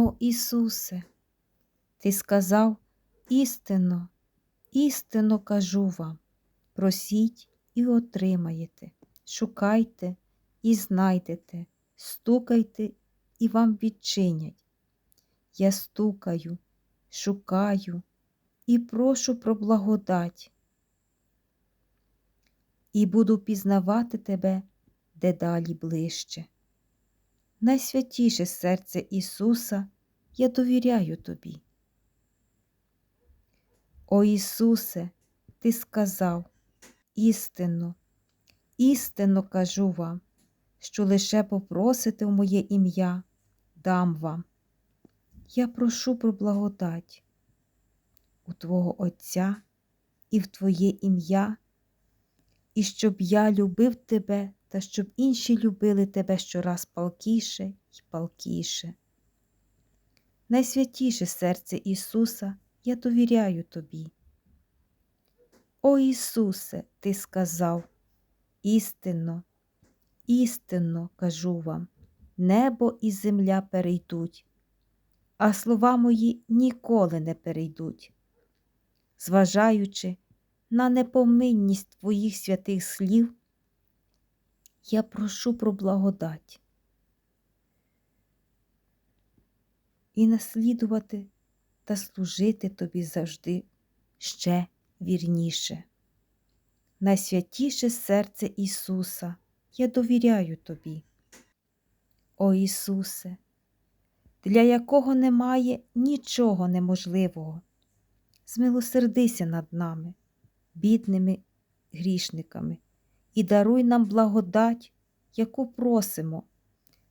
О Ісусе, Ти сказав істинно, істинно кажу вам, просіть і отримаєте, шукайте і знайдете, стукайте і вам відчинять. Я стукаю, шукаю і прошу про благодать, і буду пізнавати тебе дедалі ближче. Найсвятіше серце Ісуса, я довіряю тобі. О Ісусе, Ти сказав істинно, істинно кажу вам, що лише попросите в моє ім'я, дам вам. Я прошу про благодать у Твого Отця і в Твоє ім'я, і щоб я любив Тебе та щоб інші любили Тебе щораз палкіше й палкіше. Найсвятіше серце Ісуса, я довіряю Тобі. О Ісусе, Ти сказав, істинно, істинно кажу вам, небо і земля перейдуть, а слова мої ніколи не перейдуть. Зважаючи на непоминність Твоїх святих слів, я прошу про благодать і наслідувати та служити Тобі завжди ще вірніше. Найсвятіше серце Ісуса, я довіряю Тобі. О Ісусе, для якого немає нічого неможливого. Змилосердися над нами, бідними грішниками, і даруй нам благодать, яку просимо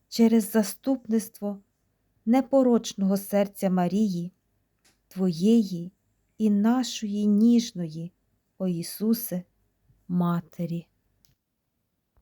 через заступництво непорочного серця Марії, Твоєї і нашої ніжної, о Ісусе, Матері.